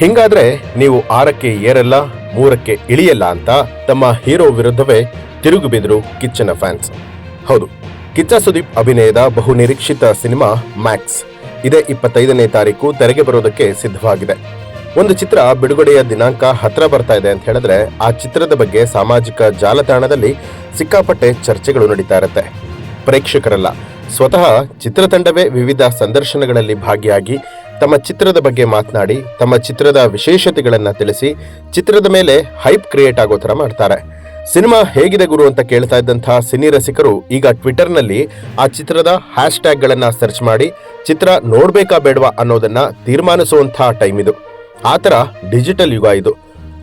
ಹಿಂಗಾದ್ರೆ ನೀವು ಆರಕ್ಕೆ ಏರಲ್ಲ, ಮೂರಕ್ಕೆ ಇಳಿಯಲ್ಲ ಅಂತ ತಮ್ಮ ಹೀರೋ ವಿರುದ್ಧವೇ ತಿರುಗು ಬಿದ್ರು ಕಿಚ್ಚನ ಫ್ಯಾನ್ಸ್. ಹೌದು, ಕಿಚ್ಚ ಸುದೀಪ್ ಅಭಿನಯದ ಬಹು ನಿರೀಕ್ಷಿತ ಸಿನಿಮಾ ಮ್ಯಾಕ್ಸ್. ಇದೇ ಇಪ್ಪತ್ತೈದನೇ ತಾರೀಕು ತೆರೆಗೆ ಬರೋದಕ್ಕೆ ಸಿದ್ಧವಾಗಿದೆ. ಒಂದು ಚಿತ್ರ ಬಿಡುಗಡೆಯ ದಿನಾಂಕ ಹತ್ರ ಬರ್ತಾ ಇದೆ ಅಂತ ಹೇಳಿದ್ರೆ ಆ ಚಿತ್ರದ ಬಗ್ಗೆ ಸಾಮಾಜಿಕ ಜಾಲತಾಣದಲ್ಲಿ ಸಿಕ್ಕಾಪಟ್ಟೆ ಚರ್ಚೆಗಳು ನಡೀತಾ ಇರುತ್ತೆ. ಪ್ರೇಕ್ಷಕರಲ್ಲ, ಸ್ವತಃ ಚಿತ್ರತಂಡವೇ ವಿವಿಧ ಸಂದರ್ಶನಗಳಲ್ಲಿ ಭಾಗಿಯಾಗಿ ತಮ್ಮ ಚಿತ್ರದ ಬಗ್ಗೆ ಮಾತನಾಡಿ, ತಮ್ಮ ಚಿತ್ರದ ವಿಶೇಷತೆಗಳನ್ನು ತಿಳಿಸಿ, ಚಿತ್ರದ ಮೇಲೆ ಹೈಪ್ ಕ್ರಿಯೇಟ್ ಆಗೋ ಥರ ಮಾಡ್ತಾರೆ. ಸಿನಿಮಾ ಹೇಗಿದೆ ಗುರು ಅಂತ ಕೇಳ್ತಾ ಇದ್ದಂತಹ ಸಿನಿ ರಸಿಕರು ಈಗ ಟ್ವಿಟರ್ನಲ್ಲಿ ಆ ಚಿತ್ರದ ಹ್ಯಾಶ್ ಟ್ಯಾಗ್ಗಳನ್ನು ಸರ್ಚ್ ಮಾಡಿ, ಚಿತ್ರ ನೋಡಬೇಕಾ ಬೇಡವಾ ಅನ್ನೋದನ್ನ ತೀರ್ಮಾನಿಸುವಂತಹ ಟೈಮ್ ಇದು. ಆ ಥರ ಡಿಜಿಟಲ್ ಯುಗ ಇದು.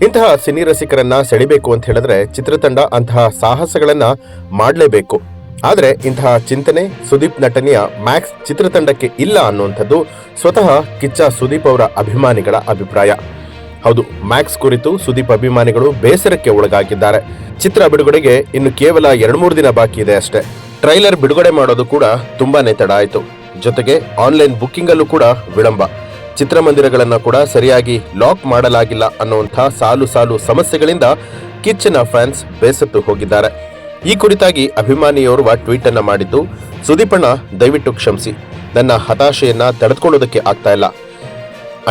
ಇಂತಹ ಸಿನಿ ರಸಿಕರನ್ನ ಸೆಳಿಬೇಕು ಅಂತ ಹೇಳಿದ್ರೆ ಚಿತ್ರತಂಡ ಅಂತಹ ಸಾಹಸಗಳನ್ನ ಮಾಡಲೇಬೇಕು. ಆದರೆ ಇಂತಹ ಚಿಂತನೆ ಸುದೀಪ್ ನಟನೆಯ ಮ್ಯಾಕ್ಸ್ ಚಿತ್ರತಂಡಕ್ಕೆ ಇಲ್ಲ ಅನ್ನುವಂಥದ್ದು ಸ್ವತಃ ಕಿಚ್ಚ ಸುದೀಪ್ ಅವರ ಅಭಿಮಾನಿಗಳ ಅಭಿಪ್ರಾಯ. ಹೌದು, ಮ್ಯಾಕ್ಸ್ ಕುರಿತು ಸುದೀಪ್ ಅಭಿಮಾನಿಗಳು ಬೇಸರಕ್ಕೆ ಒಳಗಾಗಿದ್ದಾರೆ. ಚಿತ್ರ ಬಿಡುಗಡೆಗೆ ಇನ್ನು ಕೇವಲ ಎರಡು ಮೂರು ದಿನ ಬಾಕಿ ಇದೆ ಅಷ್ಟೇ. ಟ್ರೈಲರ್ ಬಿಡುಗಡೆ ಮಾಡೋದು ಕೂಡ ತುಂಬಾನೇ ತಡ ಆಯಿತು. ಜೊತೆಗೆ ಆನ್ಲೈನ್ ಬುಕ್ಕಿಂಗ್ ಅಲ್ಲೂ ಕೂಡ ವಿಳಂಬ. ಚಿತ್ರಮಂದಿರಗಳನ್ನು ಕೂಡ ಸರಿಯಾಗಿ ಲಾಕ್ ಮಾಡಲಾಗಿಲ್ಲ ಅನ್ನುವಂಥ ಸಾಲು ಸಾಲು ಸಮಸ್ಯೆಗಳಿಂದ ಕಿಚ್ಚನ ಫ್ಯಾನ್ಸ್ ಬೇಸತ್ತು ಹೋಗಿದ್ದಾರೆ. ಈ ಕುರಿತಾಗಿ ಅಭಿಮಾನಿಯೋರ್ವ ಟ್ವೀಟ್ ಅನ್ನ ಮಾಡಿದ್ದು, ಸುದೀಪಣ್ಣ, ದಯವಿಟ್ಟು ಕ್ಷಮಿಸಿ. ನನ್ನ ಹತಾಶೆಯನ್ನ ತಡೆದುಕೊಳ್ಳೋದಕ್ಕೆ ಆಗ್ತಾ ಇಲ್ಲ.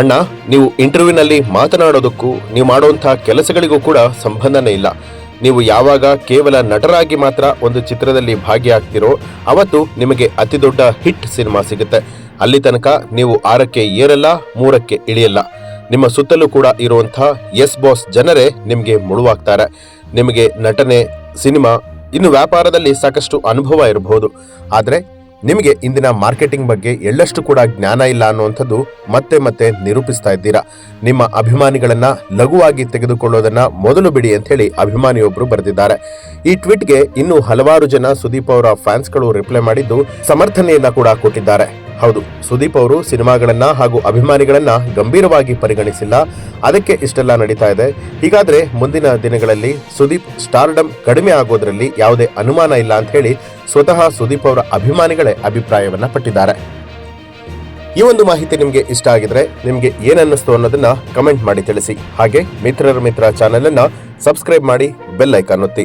ಅಣ್ಣ, ನೀವು ಇಂಟರ್ವ್ಯೂನಲ್ಲಿ ಮಾತನಾಡೋದಕ್ಕೂ, ನೀವು ಮಾಡುವಂತಹ ಕೆಲಸಗಳಿಗೂ ಕೂಡ ಸಂಬಂಧನೇ ಇಲ್ಲ. ನೀವು ಯಾವಾಗ ಕೇವಲ ನಟರಾಗಿ ಮಾತ್ರ ಒಂದು ಚಿತ್ರದಲ್ಲಿ ಭಾಗಿಯಾಗ್ತಿರೋ, ಅವತ್ತು ನಿಮಗೆ ಅತಿ ದೊಡ್ಡ ಹಿಟ್ ಸಿನಿಮಾ ಸಿಗುತ್ತೆ. ಅಲ್ಲಿ ತನಕ ನೀವು ಆರಕ್ಕೆ ಏರಲ್ಲ, ಮೂರಕ್ಕೆ ಇಳಿಯಲ್ಲ. ನಿಮ್ಮ ಸುತ್ತಲೂ ಕೂಡ ಇರುವಂತಹ ಎಸ್ ಬಾಸ್ ಜನರೇ ನಿಮಗೆ ಮುಳುವಾಗ್ತಾರೆ. ನಿಮಗೆ ನಟನೆ, ಸಿನಿಮಾ ಇನ್ನು ವ್ಯಾಪಾರದಲ್ಲಿ ಸಾಕಷ್ಟು ಅನುಭವ ಇರಬಹುದು. ಆದರೆ ನಿಮಗೆ ಇಂದಿನ ಮಾರ್ಕೆಟಿಂಗ್ ಬಗ್ಗೆ ಎಳ್ಳಷ್ಟು ಕೂಡ ಜ್ಞಾನ ಇಲ್ಲ ಅನ್ನುವಂಥದ್ದು ಮತ್ತೆ ಮತ್ತೆ ನಿರೂಪಿಸ್ತಾ ಇದ್ದೀರಾ. ನಿಮ್ಮ ಅಭಿಮಾನಿಗಳನ್ನು ಲಘುವಾಗಿ ತೆಗೆದುಕೊಳ್ಳೋದನ್ನ ಮೊದಲು ಬಿಡಿ ಅಂತ ಹೇಳಿ ಅಭಿಮಾನಿಯೊಬ್ಬರು ಬರೆದಿದ್ದಾರೆ. ಈ ಟ್ವೀಟ್ಗೆ ಇನ್ನೂ ಹಲವಾರು ಜನ ಸುದೀಪ್ ಅವರ ಫ್ಯಾನ್ಸ್ಗಳು ರಿಪ್ಲೈ ಮಾಡಿದ್ದು ಸಮರ್ಥನೆಯನ್ನ ಕೂಡ ಕೊಟ್ಟಿದ್ದಾರೆ. ಹೌದು, ಸುದೀಪ್ ಅವರು ಸಿನಿಮಾಗಳನ್ನ ಹಾಗೂ ಅಭಿಮಾನಿಗಳನ್ನ ಗಂಭೀರವಾಗಿ ಪರಿಗಣಿಸಿಲ್ಲ. ಅದಕ್ಕೆ ಇಷ್ಟೆಲ್ಲ ನಡೀತಾ ಇದೆ. ಹೀಗಾದ್ರೆ ಮುಂದಿನ ದಿನಗಳಲ್ಲಿ ಸುದೀಪ್ ಸ್ಟಾರ್ಡಮ್ ಕಡಿಮೆ ಆಗೋದ್ರಲ್ಲಿ ಯಾವುದೇ ಅನುಮಾನ ಇಲ್ಲ ಅಂತ ಹೇಳಿ ಸ್ವತಃ ಸುದೀಪ್ ಅವರ ಅಭಿಮಾನಿಗಳೇ ಅಭಿಪ್ರಾಯವನ್ನ ಪಟ್ಟಿದ್ದಾರೆ. ಈ ಒಂದು ಮಾಹಿತಿ ನಿಮಗೆ ಇಷ್ಟ ಆಗಿದ್ರೆ ನಿಮಗೆ ಏನನ್ನಿಸ್ತು ಅನ್ನೋದನ್ನ ಕಮೆಂಟ್ ಮಾಡಿ ತಿಳಿಸಿ. ಹಾಗೆ, ಮಿತ್ರರ ಮಿತ್ರ ಚಾನೆಲ್ ಅನ್ನ ಸಬ್ಸ್ಕ್ರೈಬ್ ಮಾಡಿ ಬೆಲ್ ಐಕಾನ್ ಒತ್ತಿ.